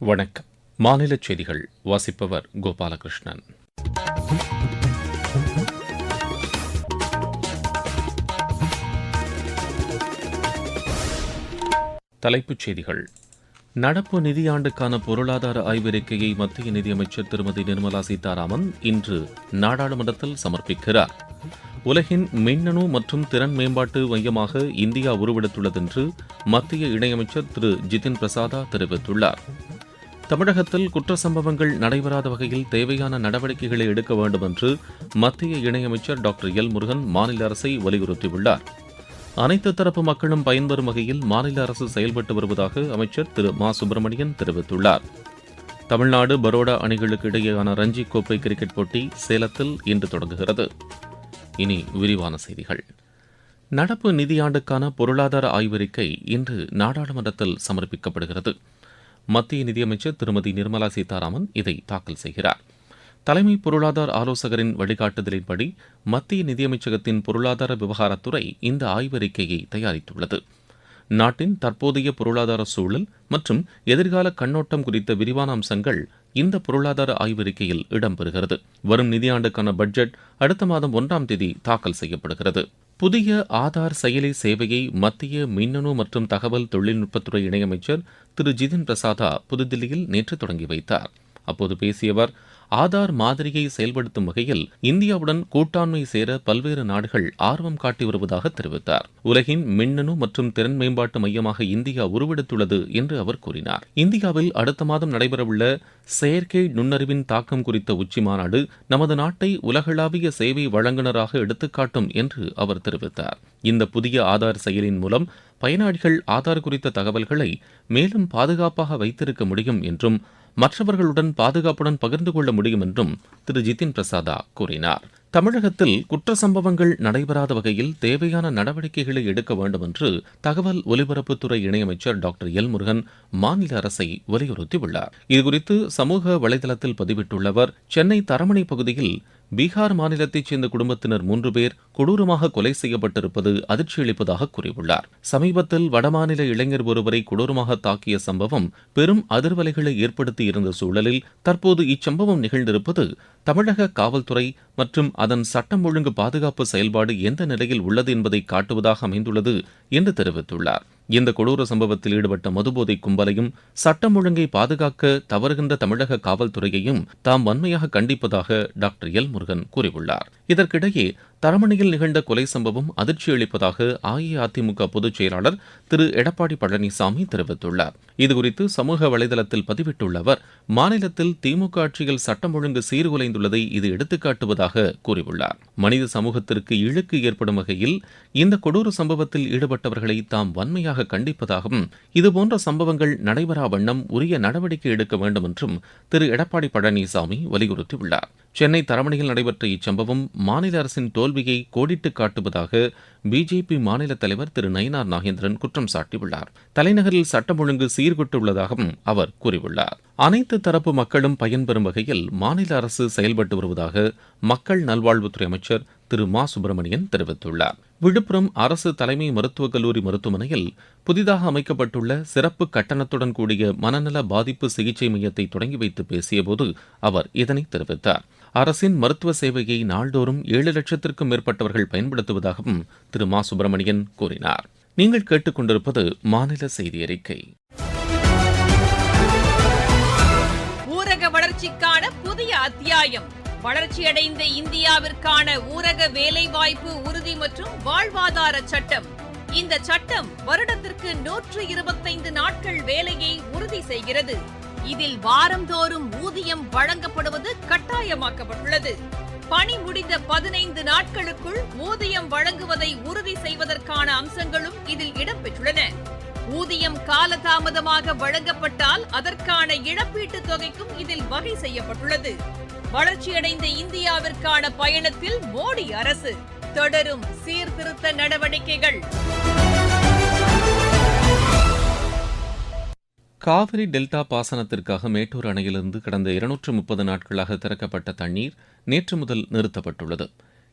வணக்கம். மாநில செய்திகள் வாசிப்பவர் கோபாலகிருஷ்ணன். தலைப்புச் செய்திகள். நடப்பு நிதியாண்டுக்கான பொருளாதார ஆய்வறிக்கையை மத்திய நிதியமைச்சர் திருமதி நிர்மலா சீதாராமன் இன்று நாடாளுமன்றத்தில் சமர்ப்பிக்கிறார். உலகின் மின்னணு மற்றும் திறன் மேம்பாட்டு மையமாக இந்தியா உருவெடுத்துள்ளது என்று மத்திய இணையமைச்சர் திரு. ஜிதின் பிரசாதா தெரிவித்துள்ளார். தமிழகத்தில் குற்ற சம்பவங்கள் நடைபெறாத வகையில் தேவையான நடவடிக்கைகளை எடுக்க வேண்டும் என்று மத்திய இணையமைச்சர் டாக்டர் எல் முருகன் மாநில அரசை வலியுறுத்தியுள்ளார். அனைத்து தரப்பு மக்களும் பயன்பெறும் வகையில் மாநில அரசு செயல்பட்டு வருவதாக அமைச்சர் திரு மா சுப்பிரமணியன் தெரிவித்துள்ளார். தமிழ்நாடு பரோடா அணிகளுக்கு இடையேயான ரஞ்சி கோப்பை கிரிக்கெட் போட்டி சேலத்தில் இன்று தொடங்குகிறது. இனி விரிவான செய்திகள். நடப்பு நிதியாண்டுக்கான பொருளாதார ஆய்வறிக்கை இன்று நாடாளுமன்றத்தில் சமர்ப்பிக்கப்படுகிறது. மத்திய நிதியமைச்சர் திருமதி நிர்மலா சீதாராமன் இதை தாக்கல் செய்கிறார். தலைமை பொருளாதார ஆலோசகரின் வழிகாட்டுதலின்படி மத்திய நிதியமைச்சகத்தின் பொருளாதார விவகாரத்துறை இந்த ஆய்வறிக்கையை தயாரித்துள்ளது. நாட்டின் தற்போதைய பொருளாதார சூழல் மற்றும் எதிர்கால கண்ணோட்டம் குறித்த விரிவான அம்சங்கள் இந்த பொருளாதார ஆய்வறிக்கையில் இடம்பெறுகிறது. வரும் நிதியாண்டுக்கான பட்ஜெட் அடுத்த மாதம் ஒன்றாம் தேதி தாக்கல் செய்யப்படுகிறது. புதிய ஆதார் செயலி சேவையை மத்திய மின்னணு மற்றும் தகவல் தொழில்நுட்பத்துறை இணையமைச்சர் திரு. ஜிதின் பிரசாதா புதுதில்லியில் நேற்று தொடங்கி வைத்தார். அப்போது பேசிய அவர் ஆதார் மாதிரியை செயல்படுத்தும் வகையில் இந்தியாவுடன் கூட்டாண்மை சேர பல்வேறு நாடுகள் ஆர்வம் காட்டி வருவதாக தெரிவித்தார். உலகின் மின்னணு மற்றும் திறன் மேம்பாட்டு மையமாக இந்தியா உருவெடுத்துள்ளது என்று அவர் கூறினார். இந்தியாவில் அடுத்த மாதம் நடைபெறவுள்ள செயற்கை நுண்ணறிவின் தாக்கம் குறித்த உச்சி மாநாடு நமது நாட்டை உலகளாவிய சேவை வழங்குநராக எடுத்துக்காட்டும் என்று அவர் தெரிவித்தார். இந்த புதிய ஆதார் செயலின் மூலம் பயனாளிகள் ஆதார் குறித்த தகவல்களை மேலும் பாதுகாப்பாக வைத்திருக்க முடியும் என்றும் மற்றவர்களுடன் பாதுகாப்புடன் பகிர்ந்து கொள்ள முடியும் என்றும் திரு. ஜிதின் பிரசாதா கூறினார். தமிழகத்தில் குற்ற சம்பவங்கள் நடைபெறாத வகையில் தேவையான நடவடிக்கைகளை எடுக்க வேண்டும் என்று தகவல் ஒலிபரப்புத்துறை இணையமைச்சர் டாக்டர் எல். முருகன் மாநில அரசை வலியுறுத்தியுள்ளார். இதுகுறித்து சமூக வலைதளத்தில் பதிவிட்டுள்ள சென்னை தரமணி பகுதியில் பீகார் மாநிலத்தைச் சேர்ந்த குடும்பத்தினர் மூன்று பேர் கொடூரமாக கொலை செய்யப்பட்டிருப்பது அதிர்ச்சியளிப்பதாக கூறியுள்ளார். சமீபத்தில் வடமாநில இளைஞர் ஒருவரை கொடூரமாக தாக்கிய சம்பவம் பெரும் அதிர்வலைகளை ஏற்படுத்தி இருந்த சூழலில் தற்போது இச்சம்பவம் நிகழ்ந்திருப்பது தமிழக காவல்துறை மற்றும் அதன் சட்டம் ஒழுங்கு பாதுகாப்பு செயல்பாடு எந்த நிலையில் உள்ளது என்பதை காட்டுவதாக அமைந்துள்ளது என்று தெரிவித்துள்ளார். இந்த கொடூர சம்பவத்தில் ஈடுபட்ட மதுபோதை கும்பலையும் சட்டம் ஒழுங்கை பாதுகாக்க தவறுகின்ற தமிழக காவல்துறையையும் தாம் வன்மையாக கண்டிப்பதாக டாக்டர் எல் முருகன் கூறியுள்ளார். இதற்கிடையே தரமணியில் நிகழ்ந்த கொலை சம்பவம் அதிர்ச்சியளிப்பதாக அஇஅதிமுக பொதுச் செயலாளர் திரு. எடப்பாடி பழனிசாமி தெரிவித்துள்ளார். இதுகுறித்து சமூக வலைதளத்தில் பதிவிட்டுள்ள அவர் மாநிலத்தில் திமுக ஆட்சியில் சட்டம் ஒழுங்கு சீர்குலைந்துள்ளதை இது எடுத்துக்காட்டுவதாக கூறியுள்ளார். மனித சமூகத்திற்கு இழுக்கு ஏற்படும் வகையில் இந்த கொடூர சம்பவத்தில் ஈடுபட்டவர்களை தாம் வன்மையாக கண்டிப்பதாகவும் இதுபோன்ற சம்பவங்கள் நடைபெறா வண்ணம் உரிய நடவடிக்கை எடுக்க வேண்டும் என்றும் திரு. எடப்பாடி பழனிசாமி வலியுறுத்தியுள்ளார். சென்னை தரமணியில் நடைபெற்ற இச்சம்பவம் மாநில அரசின் தோல்வியை கோடிட்டு காட்டுவதாக பிஜேபி மாநில தலைவர் திரு நயினார் நாகேந்திரன் குற்றம் சாட்டியுள்ளார். தலைநகரில் சட்டம் ஒழுங்கு சீர்குட்டுள்ளதாகவும் அவர் கூறியுள்ளார். அனைத்து தரப்பு மக்களும் பயன்பெறும் வகையில் மாநில அரசு செயல்பட்டு வருவதாக மக்கள் நல்வாழ்வுத்துறை அமைச்சர் திரு மா சுப்பிரமணியன் தெரிவித்துள்ளார். விழுப்புரம் அரசு தலைமை மருத்துவக் கல்லூரி மருத்துவமனையில் புதிதாக அமைக்கப்பட்டுள்ள சிறப்பு கட்டணத்துடன் கூடிய மனநல பாதிப்பு சிகிச்சை மையத்தை தொடங்கி வைத்து பேசியபோது அவர் இதனை தெரிவித்தார். அரசின் மருத்துவ சேவையை நாள்தோறும் ஏழு லட்சத்திற்கும் மேற்பட்டவர்கள் பயன்படுத்துவதாகவும் திரு மா சுப்பிரமணியன் கூறினார். நீங்கள் கேட்டுக்கொண்டிருப்பது மாநில செய்தி அறிக்கை. ஊரக வளர்ச்சிக்கான புதிய அத்தியாயம். வளர்ச்சியடைந்த இந்தியாவிற்கான ஊரக வேலைவாய்ப்பு உறுதி மற்றும் வாழ்வாதார சட்டம். இந்த சட்டம் வருடத்திற்கு நூற்று இருபத்தைந்து நாட்கள் வேலையை உறுதி செய்கிறது. இதில் வாரந்தோறும் ஊதியம் வழங்கப்படுவது கட்டாயமாக்கப்பட்டுள்ளது. பணி முடிந்த பதினைந்து நாட்களுக்குள் ஊதியம் வழங்குவதை உறுதி செய்வதற்கான அம்சங்களும் இதில் இடம்பெற்றுள்ளன. ஊதியம் காலதாமதமாக வழங்கப்பட்டால் அதற்கான இழப்பீட்டுத் தொகைக்கும் இதில் வகை செய்யப்பட்டுள்ளது. வளர்ச்சியடைந்த இந்தியாவிற்கான பயணத்தில் மோடி அரசு தொடரும் சீர்திருத்த நடவடிக்கைகள். காவிரி டெல்டா பாசனத்திற்காக மேட்டூர் அணையிலிருந்து கடந்த இருநூற்று முப்பது நாட்களாக திறக்கப்பட்ட தண்ணீர் நேற்று முதல் நிறுத்தப்பட்டுள்ளது.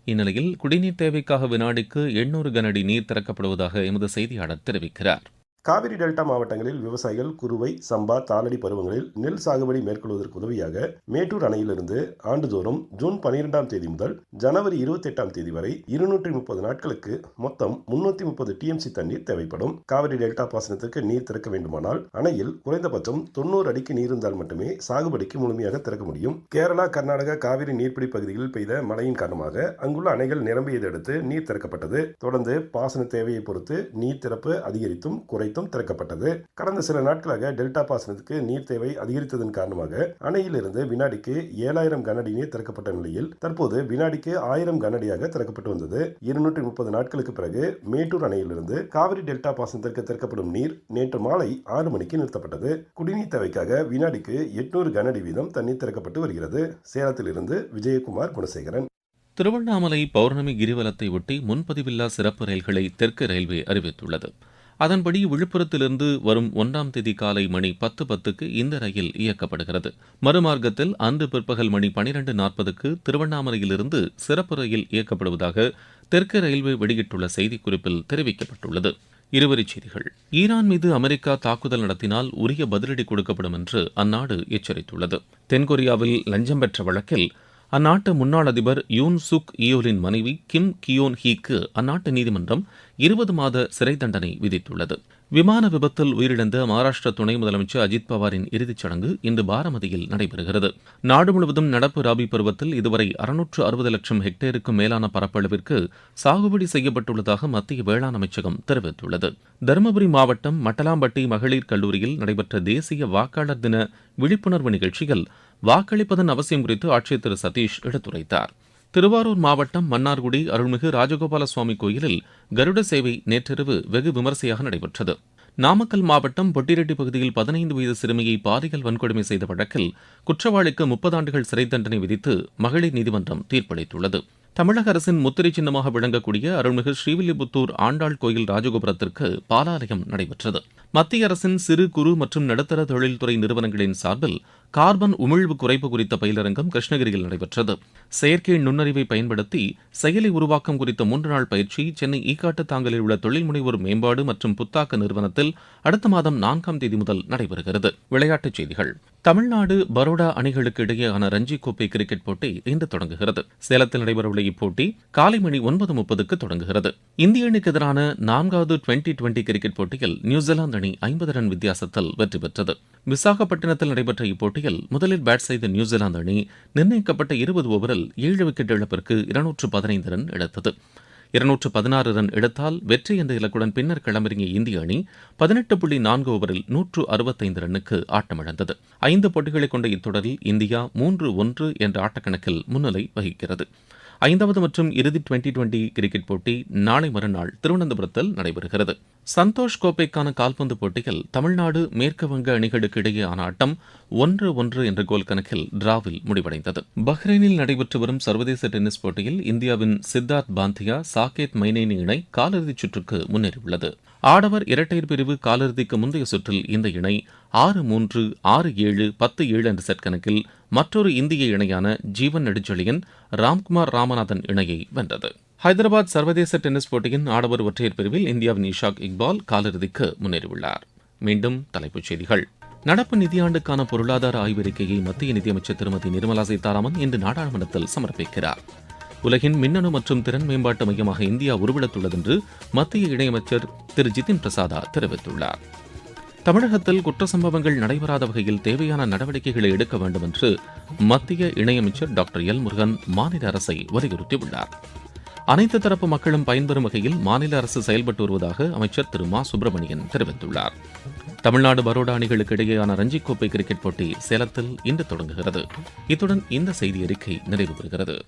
இந்நிலையில் குடிநீர் தேவைக்காக வினாடிக்கு எண்ணூறு கனஅடி நீர் திறக்கப்படுவதாக எமது செய்தியாளர் தெரிவிக்கிறார். காவிரி டெல்டா மாவட்டங்களில் விவசாயிகள் குறுவை சம்பா தாளடி பருவங்களில் நெல் சாகுபடி மேற்கொள்வதற்கு உதவியாக மேட்டூர் அணையிலிருந்து ஆண்டுதோறும் ஜூன் பனிரெண்டாம் தேதி முதல் ஜனவரி இருபத்தி எட்டாம் தேதி வரை இருநூற்றி முப்பது நாட்களுக்கு மொத்தம் முன்னூத்தி முப்பது டிஎம்சி தண்ணீர் தேவைப்படும். காவிரி டெல்டா பாசனத்திற்கு நீர் திறக்க வேண்டுமானால் அணையில் குறைந்தபட்சம் தொண்ணூறு அடிக்கு நீர் இருந்தால் மட்டுமே சாகுபடிக்கு முழுமையாக திறக்க முடியும். கேரளா கர்நாடகா காவிரி நீர்பிடி பகுதிகளில் பெய்த மழையின் காரணமாக அங்குள்ள அணைகள் நிரம்பியதை அடுத்து நீர் திறக்கப்பட்டது. தொடர்ந்து பாசன தேவையை பொறுத்து நீர் திறப்பு அதிகரித்தும் குறைத்தும் திறக்கப்பட்டது. கடந்த சில நாட்களாக டெல்டா பாசனத்துக்கு நீர் தேவை அதிகரித்ததன் காரணமாக அணையிலிருந்து வினாடிக்கு ஏழாயிரம் கனஅடி நீர் திறக்கப்பட்ட நிலையில் தற்போது வினாடிக்கு ஆயிரம் கனஅடியாக திறக்கப்பட்டு வந்தது. இருநூற்றி முப்பது நாட்களுக்கு பிறகு மேட்டூர் அணையிலிருந்து காவிரி டெல்டா பாசனத்திற்கு திறக்கப்படும் நீர் நேற்று மாலை ஆறு மணிக்கு நிறுத்தப்பட்டது. குடிநீர் தேவைக்காக வினாடிக்கு எட்நூறு கனஅடி வீதம் தண்ணீர் திறக்கப்பட்டு வருகிறது. சேலத்திலிருந்து விஜயகுமார் குணசேகரன். திருவண்ணாமலை பௌர்ணமி கிரிவலத்தை ஒட்டி முன்பதிவில்லா சிறப்பு ரயில்களை தெற்கு ரயில்வே அறிவித்துள்ளது. அதன்படி விழுப்புரத்திலிருந்து வரும் ஒன்றாம் தேதி காலை மணி பத்து பத்துக்கு இந்த ரயில் இயக்கப்படுகிறது. மறுமார்க்கத்தில் அன்று பிற்பகல் மணி பனிரெண்டு நாற்பதுக்கு திருவண்ணாமலையிலிருந்து சிறப்பு ரயில் இயக்கப்படுவதாக தெற்கு ரயில்வே வெளியிட்டுள்ள செய்திக்குறிப்பில் தெரிவிக்கப்பட்டுள்ளது. இருவரிச் செய்திகள். ஈரான் மீது அமெரிக்கா தாக்குதல் நடத்தினால் உரிய பதிலடி கொடுக்கப்படும் என்று அந்நாடு எச்சரித்துள்ளது. தென்கொரியாவில் லஞ்சம் பெற்ற வழக்கில் அந்நாட்டு முன்னாள் அதிபர் யூன் சுக் இயோலின் மனைவி கிம் கியோன் ஹீக்கு அந்நாட்டு நீதிமன்றம் இருபது மாத சிறை தண்டனை விதித்துள்ளது. விமான விபத்தில் உயிரிழந்த மகாராஷ்டிர துணை முதலமைச்சர் அஜித் பவாரின் இறுதிச் சடங்கு இன்று பாரமதியில் நடைபெறுகிறது. நாடு முழுவதும் நடப்பு ராபி பருவத்தில் இதுவரை அறுநூற்று அறுபது லட்சம் ஹெக்டேருக்கும் மேலான பரப்பளவிற்கு சாகுபடி செய்யப்பட்டுள்ளதாக மத்திய வேளாண் அமைச்சகம் தெரிவித்துள்ளது. தருமபுரி மாவட்டம் மட்டலாம்பட்டி மகளிர் கல்லூரியில் நடைபெற்ற தேசிய வாக்காளர் தின விழிப்புணர்வு நிகழ்ச்சியில் வாக்களிப்பதன் அவசியம் குறித்து ஆட்சியர் திரு சதீஷ் எடுத்துரைத்தார். திருவாரூர் மாவட்டம் மன்னார்குடி அருள்மிகு ராஜகோபால சுவாமி கோயிலில் கருட சேவை நேற்றிரவு வெகு விமரிசையாக நடைபெற்றது. நாமக்கல் மாவட்டம் பொட்டிரெட்டி பகுதியில் பதினைந்து வயது சிறுமியை பாலியல் வன்கொடுமை செய்த வழக்கில் குற்றவாளிக்கு முப்பது ஆண்டுகள் சிறை தண்டனை விதித்து மகளிர் நீதிமன்றம் தீர்ப்பளித்துள்ளது. தமிழக அரசின் முத்திரை சின்னமாக விளங்கக்கூடிய அருள்மிகு ஸ்ரீவில்லிபுத்தூர் ஆண்டாள் கோயில் ராஜகோபுரத்திற்கு பாலாலயம் நடைபெற்றது. மத்திய அரசின் சிறு குறு மற்றும் நடுத்தர தொழில்துறை நிறுவனங்களின் சார்பில் கார்பன் உமிழ்வு குறைப்பு குறித்த பயிலரங்கம் கிருஷ்ணகிரியில் நடைபெற்றது. செயற்கை நுண்ணறிவை பயன்படுத்தி செயலி உருவாக்கம் குறித்த மூன்று நாள் பயிற்சி சென்னை ஈக்காட்டு தாங்கலில் உள்ள தொழில் முனைவோர் மேம்பாடு மற்றும் புத்தாக்க நிறுவனத்தில் அடுத்த மாதம் நான்காம் தேதி முதல் நடைபெறுகிறது. விளையாட்டுச் செய்திகள். தமிழ்நாடு பரோடா அணிகளுக்கு இடையேயான ரஞ்சி கோப்பை கிரிக்கெட் போட்டி இன்று தொடங்குகிறது. சேலத்தில் நடைபெறவுள்ள இப்போட்டி காலை மணி ஒன்பது முப்பதுக்கு தொடங்குகிறது. இந்திய அணிக்கு எதிரான நான்காவது டுவெண்டி டுவெண்டி கிரிக்கெட் போட்டியில் நியூசிலாந்து அணி ஐம்பது ரன் வித்தியாசத்தில் வெற்றி பெற்றது. விசாகப்பட்டினத்தில் நடைபெற்ற இப்போட்டியில் முதலில் பேட் செய்த நியூசிலாந்து அணி நிர்ணயிக்கப்பட்ட இருபது ஓவரில் ஏழு விக்கெட் இழப்பிற்கு இருநூற்று பதினைந்து ரன் எடுத்தது. இருநூற்று பதினாறு ரன் எடுத்தால் வெற்றி என்ற இலக்குடன் பின்னர் களமிறங்கிய இந்திய அணி பதினெட்டு புள்ளி நான்கு ஓவரில் நூற்று அறுபத்தைந்து ரன்னுக்கு ஆட்டமிழந்தது. ஐந்து போட்டிகளை கொண்ட இத்தொடரில் இந்தியா மூன்று ஒன்று என்ற ஆட்டக்கணக்கில் முன்னிலை வகிக்கிறது. ஐந்தாவது மற்றும் இறுதி டுவெண்டி டுவெண்டி கிரிக்கெட் போட்டி நாளை மறுநாள் திருவனந்தபுரத்தில் நடைபெறுகிறது. சந்தோஷ் கோப்பைக்கான கால்பந்து போட்டியில் தமிழ்நாடு மேற்கு வங்க அணிகளுக்கு இடையேயான ஆட்டம் ஒன்று ஒன்று என்ற கோல் கணக்கில் டிராவில் முடிவடைந்தது. பஹ்ரைனில் நடைபெற்று வரும் சர்வதேச டென்னிஸ் போட்டியில் இந்தியாவின் சித்தார்த் பாந்தியா சாகேத் மைனேனி இணை காலிறுதிச் சுற்றுக்கு முன்னேறியுள்ளது. ஆடவர் இரட்டையர் பிரிவு காலிறுதிக்கு முந்தைய சுற்றில் இந்த இணை ஆறு மூன்று ஆறு ஏழு பத்து ஏழு என்ற செட் கணக்கில் மற்றொரு இந்திய இணையான ஜீவன் நெடுஞ்செழியன் ராம்குமார் ராமநாதன் இணையை வென்றது. ஹைதராபாத் சர்வதேச டென்னிஸ் போட்டியின் ஆடவர் ஒற்றையர் பிரிவில் இந்தியாவின் இஷாக் இக்பால் காலிறுதிக்கு முன்னேறியுள்ளார். மீண்டும் தலைப்புச் செய்திகள். நடப்பு நிதியாண்டுக்கான பொருளாதார ஆய்வறிக்கையை மத்திய நிதியமைச்சர் திருமதி நிர்மலா சீதாராமன் இன்று நாடாளுமன்றத்தில் சமர்ப்பிக்கிறார். உலகின் மின்னணு மற்றும் திறன் மேம்பாட்டு மையமாக இந்தியா உருவெடுத்துள்ளது என்று மத்திய இணையமைச்சர் திரு ஜிதின் பிரசாதா தெரிவித்துள்ளார். தமிழகத்தில் குற்ற சம்பவங்கள் நடைபெறாத வகையில் தேவையான நடவடிக்கைகளை எடுக்க வேண்டும் என்று மத்திய இணையமைச்சர் டாக்டர் எல் முருகன் மாநில அரசை வலியுறுத்தியுள்ளார். அனைத்து தரப்பு மக்களும் பயன்பெறும் வகையில் மாநில அரசு செயல்பட்டு வருவதாக அமைச்சர் திரு மா சுப்பிரமணியன் தெரிவித்துள்ளார். தமிழ்நாடு பரோடா அணிகளுக்கு இடையேயான ரஞ்சி கோப்பை கிரிக்கெட் போட்டி சேலத்தில் இன்று தொடங்குகிறது. இத்துடன் இந்த செய்தி அறிக்கை நிறைவு பெறுகிறது.